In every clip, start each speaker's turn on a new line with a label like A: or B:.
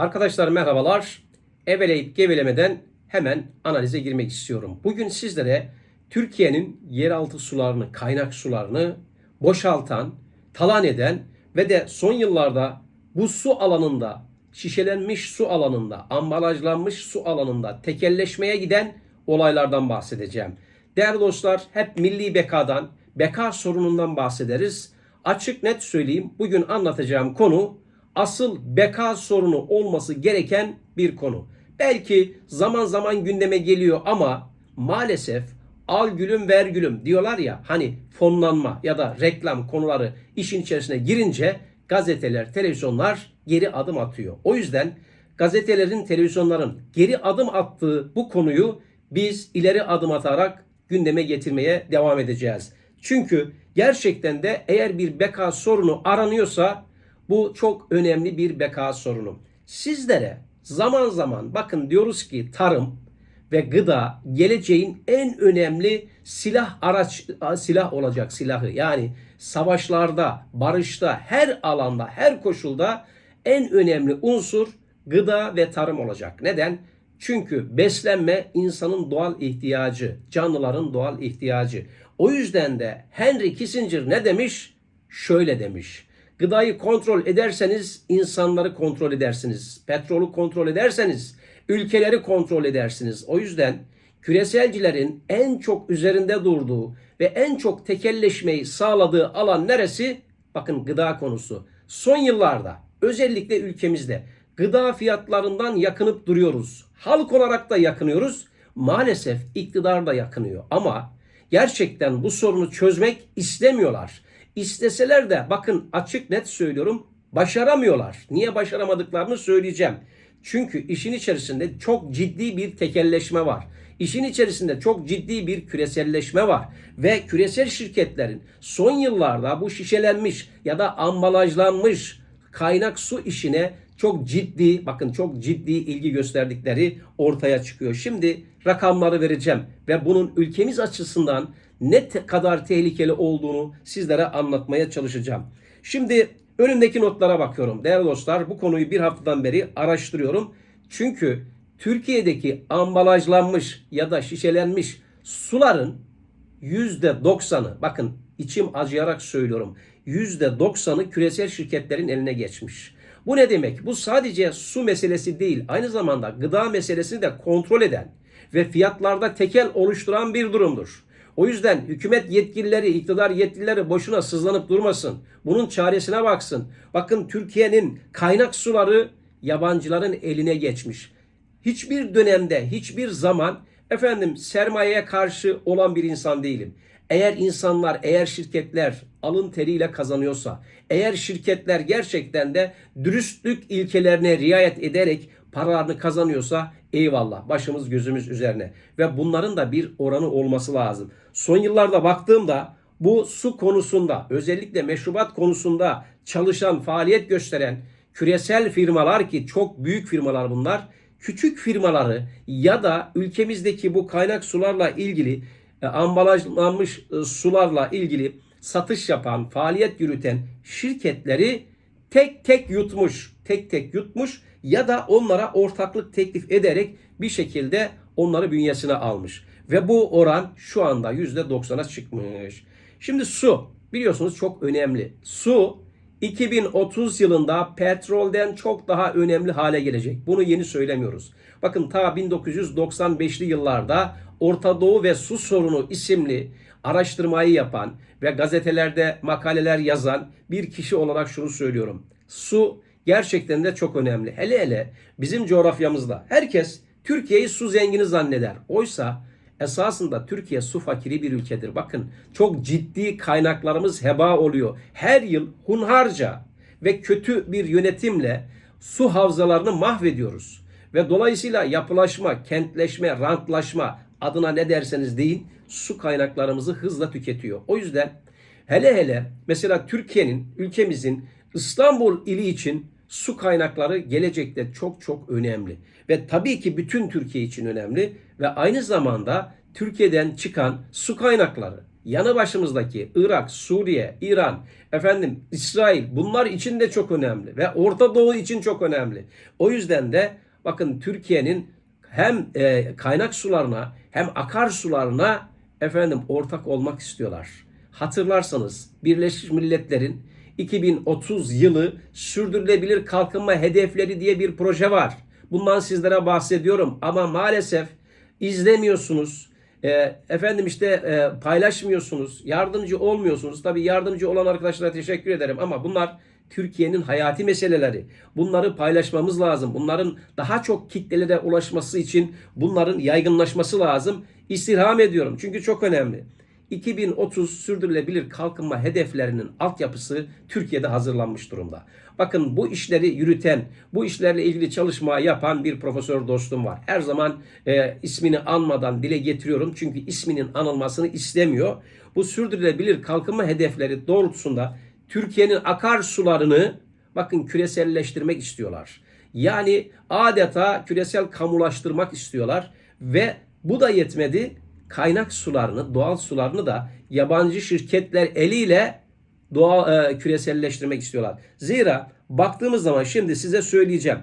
A: Arkadaşlar merhabalar. Eveleyip gevelemeden hemen analize girmek istiyorum. Bugün sizlere Türkiye'nin yeraltı sularını, kaynak sularını boşaltan, talan eden ve de son yıllarda bu su alanında, şişelenmiş su alanında, ambalajlanmış su alanında tekelleşmeye giden olaylardan bahsedeceğim. Değerli dostlar hep milli bekadan, beka sorunundan bahsederiz. Açık net söyleyeyim bugün anlatacağım konu asıl beka sorunu olması gereken bir konu. Belki zaman zaman gündeme geliyor ama maalesef al gülüm ver gülüm diyorlar ya hani fonlanma ya da reklam konuları işin içerisine girince gazeteler, televizyonlar geri adım atıyor. O yüzden gazetelerin, televizyonların geri adım attığı bu konuyu biz ileri adım atarak gündeme getirmeye devam edeceğiz. Çünkü gerçekten de eğer bir beka sorunu aranıyorsa bu çok önemli bir beka sorunu. Sizlere zaman zaman bakın diyoruz ki tarım ve gıda geleceğin en önemli silah araç silah olacak silahı. Yani savaşlarda, barışta, her alanda, her koşulda en önemli unsur gıda ve tarım olacak. Neden? Çünkü beslenme insanın doğal ihtiyacı, canlıların doğal ihtiyacı. O yüzden de Henry Kissinger ne demiş? Şöyle demiş. Gıdayı kontrol ederseniz insanları kontrol edersiniz. Petrolü kontrol ederseniz ülkeleri kontrol edersiniz. O yüzden küreselcilerin en çok üzerinde durduğu ve en çok tekelleşmeyi sağladığı alan neresi? Bakın gıda konusu. Son yıllarda özellikle ülkemizde gıda fiyatlarından yakınıp duruyoruz. Halk olarak da yakınıyoruz. Maalesef iktidar da yakınıyor. Ama gerçekten bu sorunu çözmek istemiyorlar. İsteseler de bakın açık net söylüyorum başaramıyorlar. Niye başaramadıklarını söyleyeceğim. Çünkü işin içerisinde çok ciddi bir tekelleşme var. İşin içerisinde çok ciddi bir küreselleşme var ve küresel şirketlerin son yıllarda bu şişelenmiş ya da ambalajlanmış kaynak su işine çok ciddi bakın çok ciddi ilgi gösterdikleri ortaya çıkıyor. Şimdi rakamları vereceğim ve bunun ülkemiz açısından ne kadar tehlikeli olduğunu sizlere anlatmaya çalışacağım. Şimdi önümdeki notlara bakıyorum. Değerli dostlar bu konuyu bir haftadan beri araştırıyorum. Çünkü Türkiye'deki ambalajlanmış ya da şişelenmiş suların %90'ı bakın içim acıyarak söylüyorum. %90'ı küresel şirketlerin eline geçmiş. Bu ne demek? Bu sadece su meselesi değil, aynı zamanda gıda meselesini de kontrol eden ve fiyatlarda tekel oluşturan bir durumdur. O yüzden hükümet yetkilileri, iktidar yetkilileri boşuna sızlanıp durmasın. Bunun çaresine baksın. Bakın Türkiye'nin kaynak suları yabancıların eline geçmiş. Hiçbir dönemde, hiçbir zaman efendim sermayeye karşı olan bir insan değilim. Eğer insanlar, eğer şirketler alın teriyle kazanıyorsa, eğer şirketler gerçekten de dürüstlük ilkelerine riayet ederek paralarını kazanıyorsa eyvallah başımız gözümüz üzerine ve bunların da bir oranı olması lazım. Son yıllarda baktığımda bu su konusunda özellikle meşrubat konusunda çalışan, faaliyet gösteren küresel firmalar ki çok büyük firmalar bunlar küçük firmaları ya da ülkemizdeki bu kaynak sularla ilgili e, ambalajlanmış e, sularla ilgili satış yapan, faaliyet yürüten şirketleri tek tek yutmuş, tek tek yutmuş ya da onlara ortaklık teklif ederek bir şekilde onları bünyesine almış. Ve bu oran şu anda %90'a çıkmış. Şimdi su biliyorsunuz çok önemli. Su 2030 yılında petrolden çok daha önemli hale gelecek. Bunu yeni söylemiyoruz. Bakın ta 1995'li yıllarda Orta Doğu ve Su Sorunu isimli araştırmayı yapan ve gazetelerde makaleler yazan bir kişi olarak şunu söylüyorum. Su gerçekten de çok önemli. Hele hele bizim coğrafyamızda herkes Türkiye'yi su zengini zanneder. Oysa esasında Türkiye su fakiri bir ülkedir. Bakın çok ciddi kaynaklarımız heba oluyor. Her yıl hunharca ve kötü bir yönetimle su havzalarını mahvediyoruz. Ve dolayısıyla yapılaşma, kentleşme, rantlaşma adına ne derseniz deyin su kaynaklarımızı hızla tüketiyor. O yüzden hele hele mesela Türkiye'nin, ülkemizin İstanbul ili için su kaynakları gelecekte çok çok önemli. Ve tabii ki bütün Türkiye için önemli ve aynı zamanda Türkiye'den çıkan su kaynakları yanı başımızdaki Irak, Suriye, İran, efendim İsrail bunlar için de çok önemli ve Orta Doğu için çok önemli. O yüzden de bakın Türkiye'nin hem e, kaynak sularına hem akarsularına efendim ortak olmak istiyorlar. Hatırlarsanız Birleşmiş Milletler'in 2030 yılı sürdürülebilir kalkınma hedefleri diye bir proje var. Bundan sizlere bahsediyorum ama maalesef izlemiyorsunuz. E, efendim işte e, paylaşmıyorsunuz, yardımcı olmuyorsunuz. Tabii yardımcı olan arkadaşlara teşekkür ederim ama bunlar Türkiye'nin hayati meseleleri. Bunları paylaşmamız lazım. Bunların daha çok kitlelere ulaşması için bunların yaygınlaşması lazım. İstirham ediyorum çünkü çok önemli. 2030 sürdürülebilir kalkınma hedeflerinin altyapısı Türkiye'de hazırlanmış durumda. Bakın bu işleri yürüten, bu işlerle ilgili çalışma yapan bir profesör dostum var. Her zaman e, ismini anmadan dile getiriyorum çünkü isminin anılmasını istemiyor. Bu sürdürülebilir kalkınma hedefleri doğrultusunda Türkiye'nin akarsularını bakın küreselleştirmek istiyorlar. Yani adeta küresel kamulaştırmak istiyorlar ve bu da yetmedi. Kaynak sularını, doğal sularını da yabancı şirketler eliyle doğal e, küreselleştirmek istiyorlar. Zira baktığımız zaman şimdi size söyleyeceğim.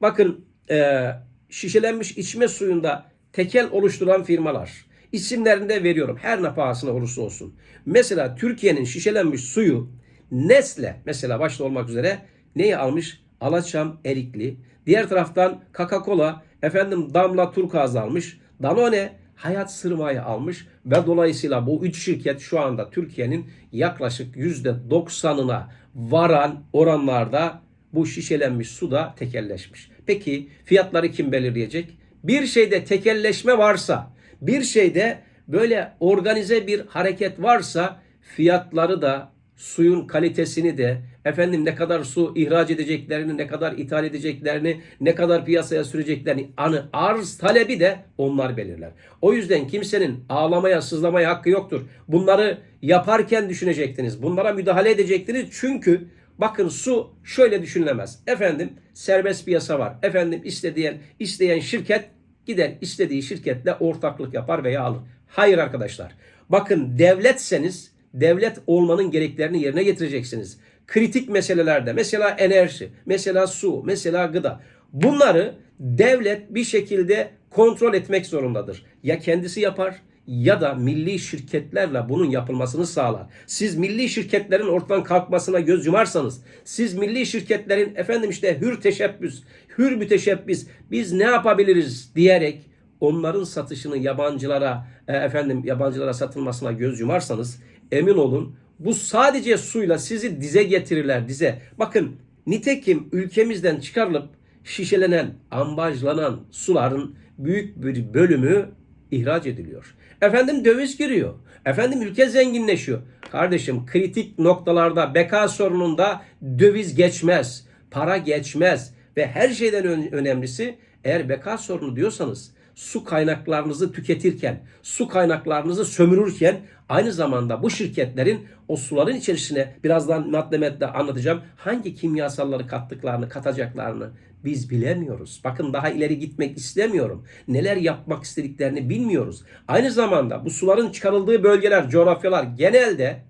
A: Bakın e, şişelenmiş içme suyunda tekel oluşturan firmalar. İsimlerini de veriyorum. Her ne pahasına olursa olsun. Mesela Türkiye'nin şişelenmiş suyu Nestle mesela başta olmak üzere neyi almış? Alaçam Erikli. Diğer taraftan Coca-Cola efendim Damla Turkaz almış. Danone Hayat Sırmayı almış ve dolayısıyla bu üç şirket şu anda Türkiye'nin yaklaşık %90'ına varan oranlarda bu şişelenmiş suda tekelleşmiş. Peki fiyatları kim belirleyecek? Bir şeyde tekelleşme varsa, bir şeyde böyle organize bir hareket varsa fiyatları da suyun kalitesini de efendim ne kadar su ihraç edeceklerini, ne kadar ithal edeceklerini, ne kadar piyasaya süreceklerini anı arz talebi de onlar belirler. O yüzden kimsenin ağlamaya, sızlamaya hakkı yoktur. Bunları yaparken düşünecektiniz. Bunlara müdahale edecektiniz. Çünkü bakın su şöyle düşünülemez. Efendim serbest piyasa var. Efendim isteyen isteyen şirket gider istediği şirketle ortaklık yapar veya alır. Hayır arkadaşlar. Bakın devletseniz devlet olmanın gereklerini yerine getireceksiniz. Kritik meselelerde mesela enerji, mesela su, mesela gıda. Bunları devlet bir şekilde kontrol etmek zorundadır. Ya kendisi yapar ya da milli şirketlerle bunun yapılmasını sağlar. Siz milli şirketlerin ortadan kalkmasına göz yumarsanız, siz milli şirketlerin efendim işte hür teşebbüs, hür müteşebbis biz ne yapabiliriz diyerek onların satışını yabancılara e, efendim yabancılara satılmasına göz yumarsanız emin olun bu sadece suyla sizi dize getirirler dize. Bakın nitekim ülkemizden çıkarılıp şişelenen, ambajlanan suların büyük bir bölümü ihraç ediliyor. Efendim döviz giriyor. Efendim ülke zenginleşiyor. Kardeşim kritik noktalarda beka sorununda döviz geçmez. Para geçmez. Ve her şeyden önemlisi eğer beka sorunu diyorsanız su kaynaklarınızı tüketirken, su kaynaklarınızı sömürürken aynı zamanda bu şirketlerin o suların içerisine birazdan madde madde anlatacağım hangi kimyasalları kattıklarını, katacaklarını biz bilemiyoruz. Bakın daha ileri gitmek istemiyorum. Neler yapmak istediklerini bilmiyoruz. Aynı zamanda bu suların çıkarıldığı bölgeler, coğrafyalar genelde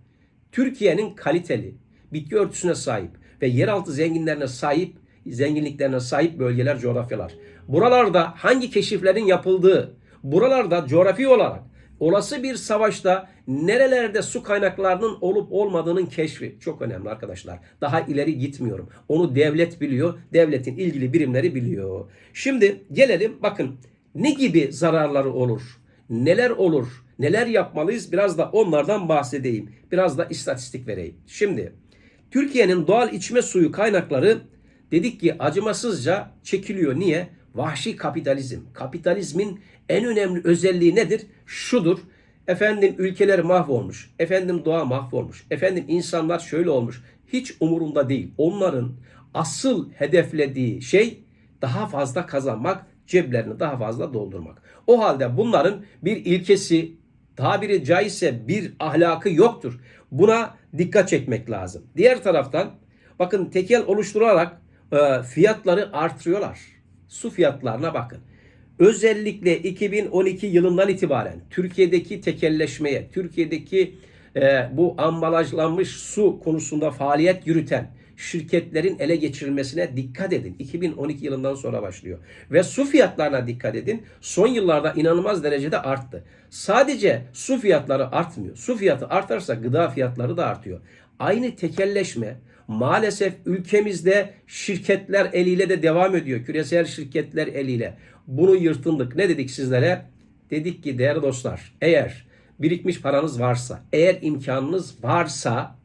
A: Türkiye'nin kaliteli bitki örtüsüne sahip ve yeraltı zenginlerine sahip zenginliklerine sahip bölgeler, coğrafyalar. Buralarda hangi keşiflerin yapıldığı, buralarda coğrafi olarak olası bir savaşta nerelerde su kaynaklarının olup olmadığının keşfi çok önemli arkadaşlar. Daha ileri gitmiyorum. Onu devlet biliyor, devletin ilgili birimleri biliyor. Şimdi gelelim bakın ne gibi zararları olur? Neler olur? Neler yapmalıyız? Biraz da onlardan bahsedeyim. Biraz da istatistik vereyim. Şimdi Türkiye'nin doğal içme suyu kaynakları dedik ki acımasızca çekiliyor. Niye? Vahşi kapitalizm. Kapitalizmin en önemli özelliği nedir? Şudur. Efendim ülkeler mahvolmuş. Efendim doğa mahvolmuş. Efendim insanlar şöyle olmuş. Hiç umurunda değil. Onların asıl hedeflediği şey daha fazla kazanmak, ceplerini daha fazla doldurmak. O halde bunların bir ilkesi, tabiri caizse bir ahlakı yoktur. Buna dikkat çekmek lazım. Diğer taraftan bakın tekel oluşturarak e, fiyatları artırıyorlar. Su fiyatlarına bakın. özellikle 2012 yılından itibaren Türkiye'deki tekelleşmeye, Türkiye'deki e, bu ambalajlanmış su konusunda faaliyet yürüten şirketlerin ele geçirilmesine dikkat edin. 2012 yılından sonra başlıyor. Ve su fiyatlarına dikkat edin. Son yıllarda inanılmaz derecede arttı. Sadece su fiyatları artmıyor. Su fiyatı artarsa gıda fiyatları da artıyor. Aynı tekelleşme maalesef ülkemizde şirketler eliyle de devam ediyor. Küresel şirketler eliyle. Bunu yırtındık. Ne dedik sizlere? Dedik ki değerli dostlar eğer birikmiş paranız varsa, eğer imkanınız varsa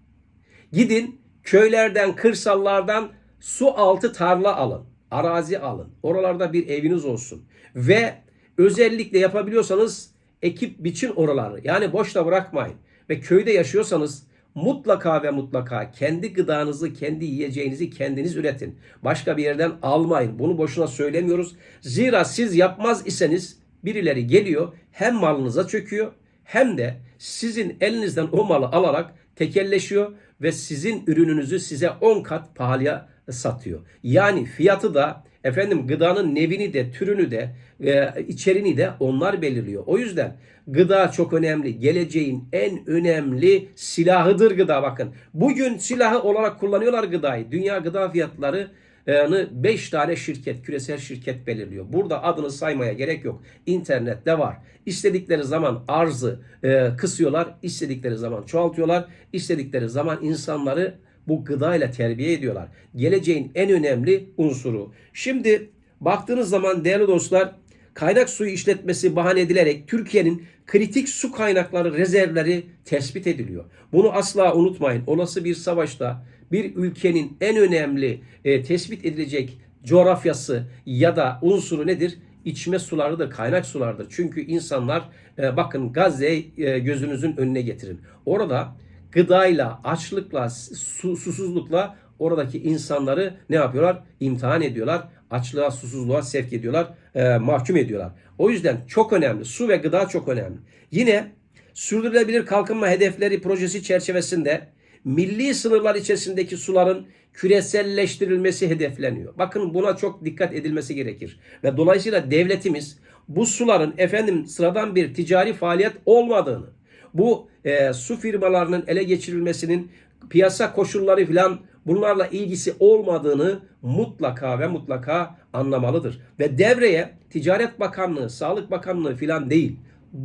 A: gidin köylerden, kırsallardan su altı tarla alın, arazi alın. Oralarda bir eviniz olsun ve özellikle yapabiliyorsanız ekip biçin oraları. Yani boşta bırakmayın. Ve köyde yaşıyorsanız mutlaka ve mutlaka kendi gıdanızı, kendi yiyeceğinizi kendiniz üretin. Başka bir yerden almayın. Bunu boşuna söylemiyoruz. Zira siz yapmaz iseniz birileri geliyor hem malınıza çöküyor hem de sizin elinizden o malı alarak tekelleşiyor ve sizin ürününüzü size 10 kat pahalıya satıyor. Yani fiyatı da efendim gıdanın nevini de türünü de e, içeriğini de onlar belirliyor. O yüzden gıda çok önemli. Geleceğin en önemli silahıdır gıda bakın. Bugün silahı olarak kullanıyorlar gıdayı. Dünya gıda fiyatları 5 tane şirket, küresel şirket belirliyor. Burada adını saymaya gerek yok. İnternette var. İstedikleri zaman arzı e, kısıyorlar, istedikleri zaman çoğaltıyorlar, istedikleri zaman insanları bu gıdayla terbiye ediyorlar. Geleceğin en önemli unsuru. Şimdi baktığınız zaman değerli dostlar kaynak suyu işletmesi bahane edilerek Türkiye'nin kritik su kaynakları rezervleri tespit ediliyor. Bunu asla unutmayın. Olası bir savaşta bir ülkenin en önemli e, tespit edilecek coğrafyası ya da unsuru nedir? İçme sularıdır, kaynak sulardır. Çünkü insanlar e, bakın Gazze'yi e, gözünüzün önüne getirin. Orada gıdayla, açlıkla, su, susuzlukla oradaki insanları ne yapıyorlar? İmtihan ediyorlar. Açlığa, susuzluğa sevk ediyorlar, e, mahkum ediyorlar. O yüzden çok önemli. Su ve gıda çok önemli. Yine sürdürülebilir kalkınma hedefleri projesi çerçevesinde milli sınırlar içerisindeki suların küreselleştirilmesi hedefleniyor. Bakın buna çok dikkat edilmesi gerekir. Ve dolayısıyla devletimiz bu suların efendim sıradan bir ticari faaliyet olmadığını, bu e, su firmalarının ele geçirilmesinin piyasa koşulları filan bunlarla ilgisi olmadığını mutlaka ve mutlaka anlamalıdır. Ve devreye Ticaret Bakanlığı, Sağlık Bakanlığı filan değil,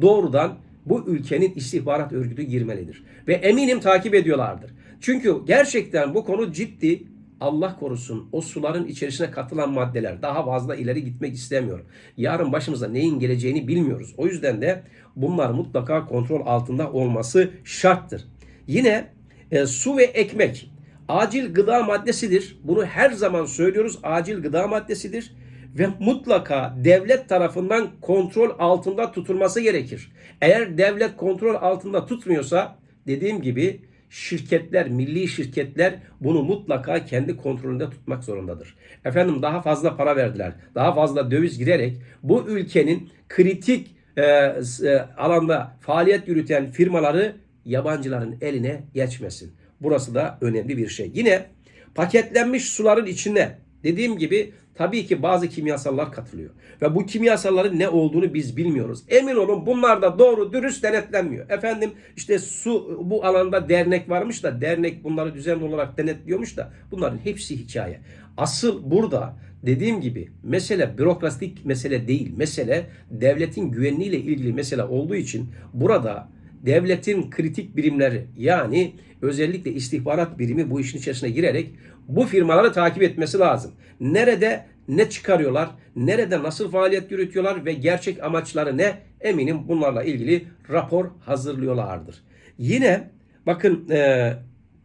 A: doğrudan bu ülkenin istihbarat örgütü girmelidir. Ve eminim takip ediyorlardır. Çünkü gerçekten bu konu ciddi. Allah korusun o suların içerisine katılan maddeler daha fazla ileri gitmek istemiyorum. Yarın başımıza neyin geleceğini bilmiyoruz. O yüzden de bunlar mutlaka kontrol altında olması şarttır. Yine e, su ve ekmek acil gıda maddesidir. Bunu her zaman söylüyoruz. Acil gıda maddesidir ve mutlaka devlet tarafından kontrol altında tutulması gerekir. Eğer devlet kontrol altında tutmuyorsa dediğim gibi şirketler, milli şirketler bunu mutlaka kendi kontrolünde tutmak zorundadır. Efendim daha fazla para verdiler. Daha fazla döviz girerek bu ülkenin kritik e, e, alanda faaliyet yürüten firmaları yabancıların eline geçmesin. Burası da önemli bir şey. Yine paketlenmiş suların içine dediğim gibi tabii ki bazı kimyasallar katılıyor. Ve bu kimyasalların ne olduğunu biz bilmiyoruz. Emin olun bunlar da doğru dürüst denetlenmiyor. Efendim işte su bu alanda dernek varmış da dernek bunları düzenli olarak denetliyormuş da bunların hepsi hikaye. Asıl burada dediğim gibi mesele bürokratik mesele değil. Mesele devletin güvenliğiyle ilgili mesele olduğu için burada devletin kritik birimleri yani özellikle istihbarat birimi bu işin içerisine girerek bu firmaları takip etmesi lazım. Nerede ne çıkarıyorlar, nerede nasıl faaliyet yürütüyorlar ve gerçek amaçları ne? Eminim bunlarla ilgili rapor hazırlıyorlardır. Yine bakın e,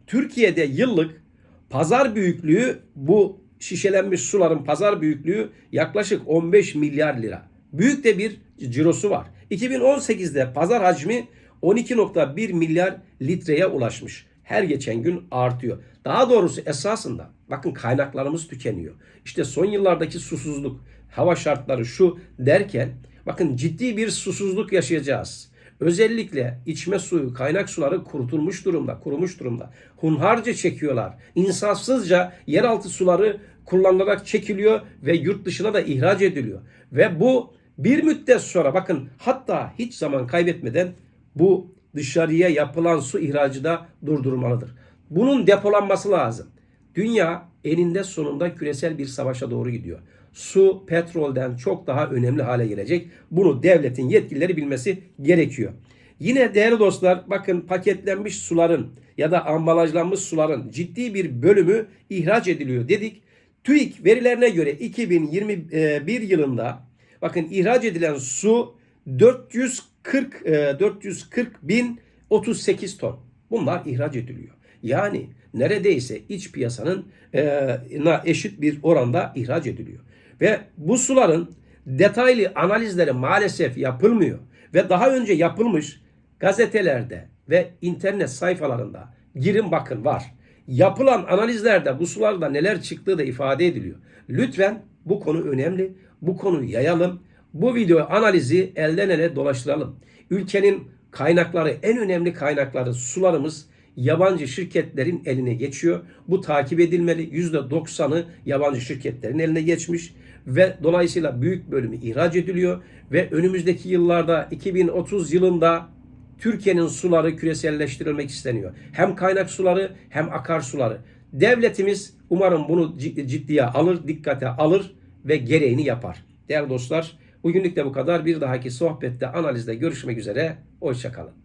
A: Türkiye'de yıllık pazar büyüklüğü bu şişelenmiş suların pazar büyüklüğü yaklaşık 15 milyar lira. Büyük de bir cirosu var. 2018'de pazar hacmi 12.1 milyar litreye ulaşmış. Her geçen gün artıyor. Daha doğrusu esasında bakın kaynaklarımız tükeniyor. İşte son yıllardaki susuzluk, hava şartları şu derken bakın ciddi bir susuzluk yaşayacağız. Özellikle içme suyu, kaynak suları kurutulmuş durumda, kurumuş durumda. Hunharca çekiyorlar. İnsafsızca yeraltı suları kullanılarak çekiliyor ve yurt dışına da ihraç ediliyor. Ve bu Bir müddet sonra bakın hatta hiç zaman kaybetmeden bu dışarıya yapılan su ihracı da durdurulmalıdır. Bunun depolanması lazım. Dünya eninde sonunda küresel bir savaşa doğru gidiyor. Su petrolden çok daha önemli hale gelecek. Bunu devletin yetkilileri bilmesi gerekiyor. Yine değerli dostlar bakın paketlenmiş suların ya da ambalajlanmış suların ciddi bir bölümü ihraç ediliyor dedik. TÜİK verilerine göre 2021 yılında bakın ihraç edilen su 440 e, 440 bin 38 ton. Bunlar ihraç ediliyor. Yani neredeyse iç piyasanın e, eşit bir oranda ihraç ediliyor. Ve bu suların detaylı analizleri maalesef yapılmıyor. Ve daha önce yapılmış gazetelerde ve internet sayfalarında girin bakın var. Yapılan analizlerde bu sularda neler çıktığı da ifade ediliyor. Lütfen bu konu önemli. Bu konuyu yayalım. Bu video analizi elden ele dolaştıralım. Ülkenin kaynakları, en önemli kaynakları sularımız yabancı şirketlerin eline geçiyor. Bu takip edilmeli. %90'ı yabancı şirketlerin eline geçmiş ve dolayısıyla büyük bölümü ihraç ediliyor ve önümüzdeki yıllarda 2030 yılında Türkiye'nin suları küreselleştirilmek isteniyor. Hem kaynak suları hem akarsuları. Devletimiz umarım bunu ciddiye alır, dikkate alır ve gereğini yapar. Değerli dostlar, bugünlük de bu kadar. Bir dahaki sohbette, analizde görüşmek üzere. Hoşçakalın.